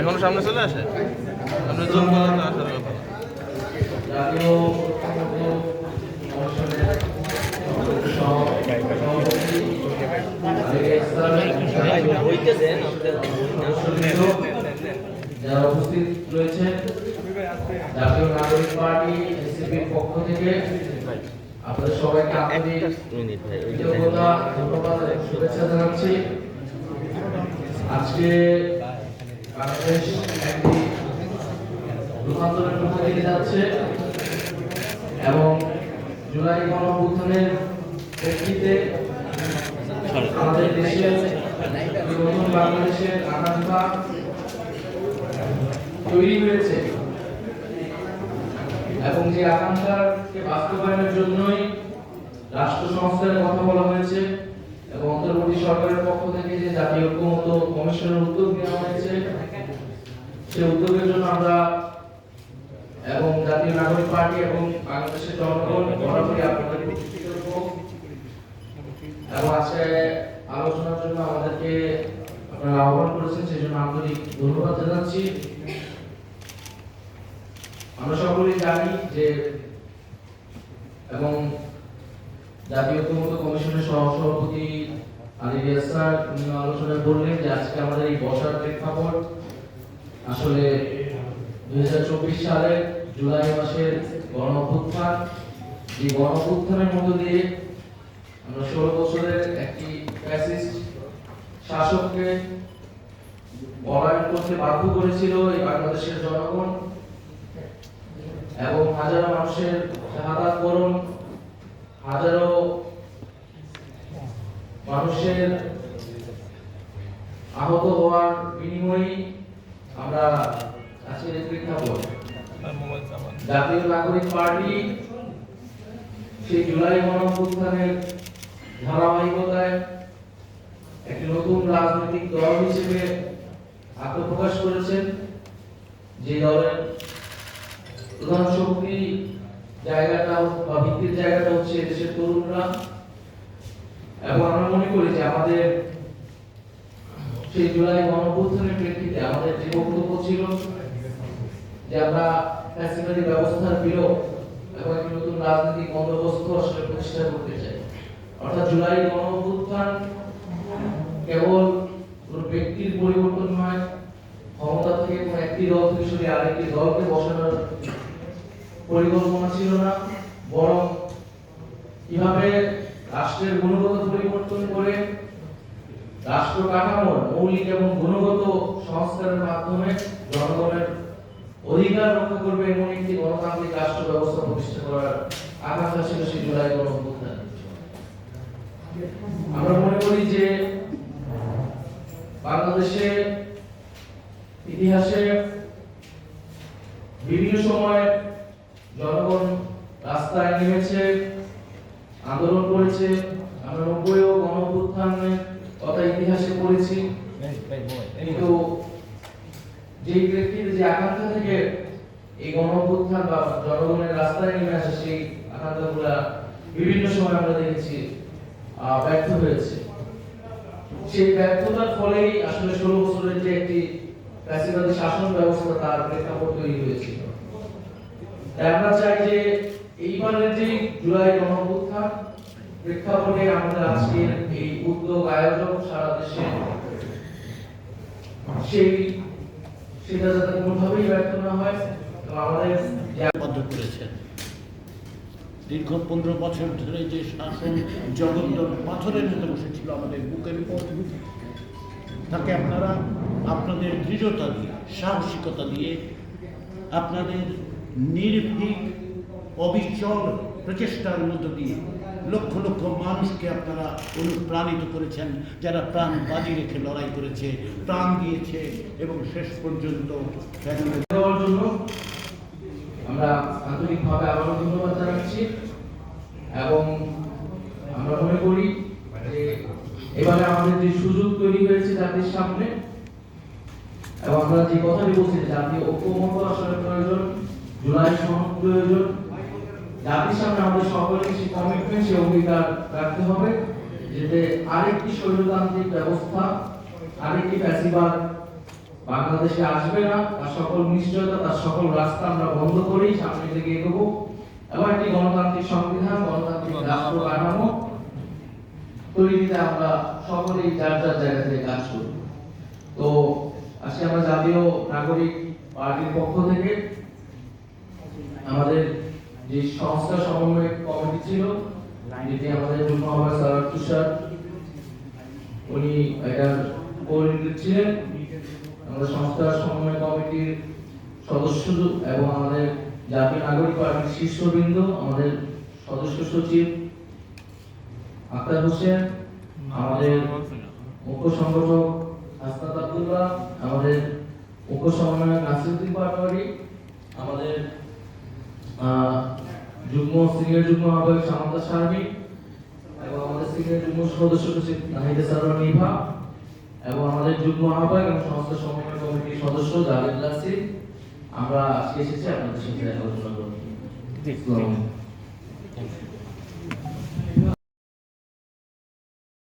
এখনও সামনে চলে আসে? সামনে জুম করলে তো আসার কথা যারা উপস্থিত রয়েছেন জাতীয় নাগরিক পার্টি এনসিপির পক্ষ থেকে আপনাদের সবাইকে আন্তরিক ধন্যবাদ শুভেচ্ছা জানাচ্ছি। আজকে এবং জুলাই গণঅভ্যুত্থানের প্রেক্ষিতে আমাদের দেশের নতুন বাংলাদেশের আকাঙ্ক্ষা তৈরি হয়েছে এবং যে আকাঙ্ক্ষাকে বাস্তবায়নের জন্যই রাষ্ট্র সংস্কারের কথা বলা হয়েছে। অন্তর্বর্তী সরকারের পক্ষ থেকে যে জাতীয় ঐক্যমত্য কমিশনের উদ্যোগ নেওয়া হয়েছে, সেই উদ্যোগের জন্য আমরা এবং জাতীয় নাগরিক পার্টি এবং বাংলাদেশের জনগণ বরাবরই আপনাদের এবং আজকে আলোচনার জন্য আমাদেরকে আপনারা আহ্বান করেছেন, সেই জন্য আন্তরিক ধন্যবাদ জানাচ্ছি। আমরা সকলেই জানি যে এবং জাতীয় ঐক্যমত্য কমিশনের সহ সভাপতি আলী রিয়াজ স্যার, উনি আলোচনায় বললেন যে আজকে আমাদের এই বসার প্রেক্ষাপট আসলে দুই সালে জুলাই মাসের গণ অভ্যুত্থান এই গণ মধ্য দিয়ে আমরা ষোলো বছরের একটি ফ্যাসিস্ট শাসককে পলায়ন করতে বাধ্য করেছিল এই বাংলাদেশের জনগণ এবং হাজারো মানুষের শাহাদাত বরণ, হাজারো মানুষের আহত হওয়ার বিনিময়ে আমরা আজকের এই প্রেক্ষাপট জাতীয় নাগরিক পার্টি সেই জুলাই গণঅভ্যুত্থানের ধারাবাহিকতায় একটি নতুন রাজনৈতিক দল হিসেবে আত্মপ্রকাশ করেছেন। যে দলের প্রধান শক্তি জায়গাটা বা ভিত্তির জায়গাটা হচ্ছে দেশের তরুণরা। এবং আমরা মনে করি যে আমাদের সেই জুলাই গণঅভ্যুত্থানের প্রেক্ষিতে আমাদের যে বক্তব্য ছিল যে আমরা ফ্যাসিলিটি ব্যবস্থার বিলোপ এবং একটি নতুন রাজনৈতিক বন্দোবস্ত আসলে প্রতিষ্ঠা করতে চাই। অর্থাৎ জুলাই গণঅভ্যুত্থান কেবল কোনো ব্যক্তির পরিবর্তন নয়, ক্ষমতা থেকে কোনো একটি দল থেকে সরে আরেকটি দলকে বসানোর পরিকল্পনা ছিল না, বরং কীভাবে রাষ্ট্রের গুণগত পরিবর্তন করে রাষ্ট্র কাঠামোর মৌলিক এবং গুণগত সংস্কারের মাধ্যমে জনগণের অধিকার রক্ষা করবে এমন একটি গণতান্ত্রিক রাষ্ট্র ব্যবস্থা প্রতিষ্ঠা করার আকাঙ্ক্ষা ছিল সেই জুলাই গণ আমরা মনে করি যে বাংলাদেশে ইতিহাসে বিভিন্ন সময় জনগণ রাস্তায় নেমেছে আন্দোলন করেছে আমরা নব্বই ও গণ কথা ইতিহাসে পড়েছি। কিন্তু যে প্রেক্ষিতে যে আকাঙ্ক্ষা থেকে এই বা জনগণের রাস্তায় নেমে আসে সেই আকাঙ্ক্ষাগুলা বিভিন্ন সময় আমরা দেখেছি ব্যর্থ হয়েছে। সেই ব্যর্থতার ফলেই আসলে ষোলো বছরের যে একটি ফ্যাসিবাদী শাসন ব্যবস্থা তার প্রেক্ষাপট তৈরি হয়েছিল। আমরা চাই যে এইবারের যে জুলাই গণঅভ্যুত্থান প্রেক্ষাপটে আমাদের আজকের এই উদ্যোগ আয়োজন সারা দেশে সেই সেটা যাতে কোনোভাবেই ব্যর্থ না হয় আমাদের করেছেন দীর্ঘ পনেরো বছর ধরে যে শাসন জগদ্দল পাথরের মতো বসেছিল আমাদের বুকের উপর। তাকে আপনারা আপনাদের দৃঢ়তা দিয়ে, সাহসিকতা দিয়ে, আপনাদের নির্ভীক অবিচল প্রচেষ্টার মধ্য দিয়ে লক্ষ লক্ষ মানুষকে আপনারা অনুপ্রাণিত করেছেন, যারা প্রাণ বাজি রেখে লড়াই করেছে, প্রাণ দিয়েছে, এবং শেষ পর্যন্ত আমরা আন্তরিকভাবে আবারও ধন্যবাদ জানাচ্ছি, এবং আমরা মনে করি যে এবারে আমাদের যে সুযোগ তৈরি হয়েছে জাতির সামনে, এবং আমরা যে কথাটি বলছি জাতীয় ঐক্যমত আসলে প্রয়োজন, জুলাই সনদ প্রয়োজন জাতির সামনে আমাদের সকলকে সেই কমিটমেন্ট সেই অঙ্গীকার রাখতে হবে, যাতে আরেকটি স্বৈরতান্ত্রিক ব্যবস্থা, আরেকটি ফ্যাসিবাদ বাংলাদেশে আসবে না। তার সকল নিশ্চয়তা, তার সকল রাস্তা আমরা বন্ধ করি সামনে থেকে এগোবো। এবং একটি গণতান্ত্রিক সংবিধান, গণতান্ত্রিক রাষ্ট্র কাঠামো তৈরিতে আমরা সকলেই যার যার জায়গা থেকে কাজ করি। তো আজকে আমরা জাতীয় নাগরিক পার্টির পক্ষ থেকে আমাদের যে সংস্থা সমন্বয় কমিটি ছিল যেটি আমাদের যুগ্ম আহ্বায়ক তুষার উনি এটার কোঅর্ডিনেটর ছিলেন। আমাদের সংস্থার সমন্বয় কমিটির সদস্য এবং আমাদের জাতীয় নাগরিক পার্টির শীর্ষবৃন্দ, আমাদের সদস্য সচিব আক্তার হোসেন, আমাদের মুখ্য সংগঠক হাসনাত আব্দুল্লাহ, আমাদের মুখ্য সমন্বয়ক নাসিরুদ্দিন পাটোয়ারি আমাদের আহ, যুগ্ম সিনিয়র যুগ্ম আহ্বায়ক সামন্তা সার্বিক এবং আমাদের সিনিয়র যুগ্ম সদস্য সচিব নাহিদা সারোয়ার নিভা এবং আমাদের যুগ্ম আহ্বায়ক এবং সংস্থা সমন্বয় কমিটির সদস্য জাভেদ লাসি আমরা আজকে এসেছি আপনাদের সাথে আলোচনা আলাইকুম।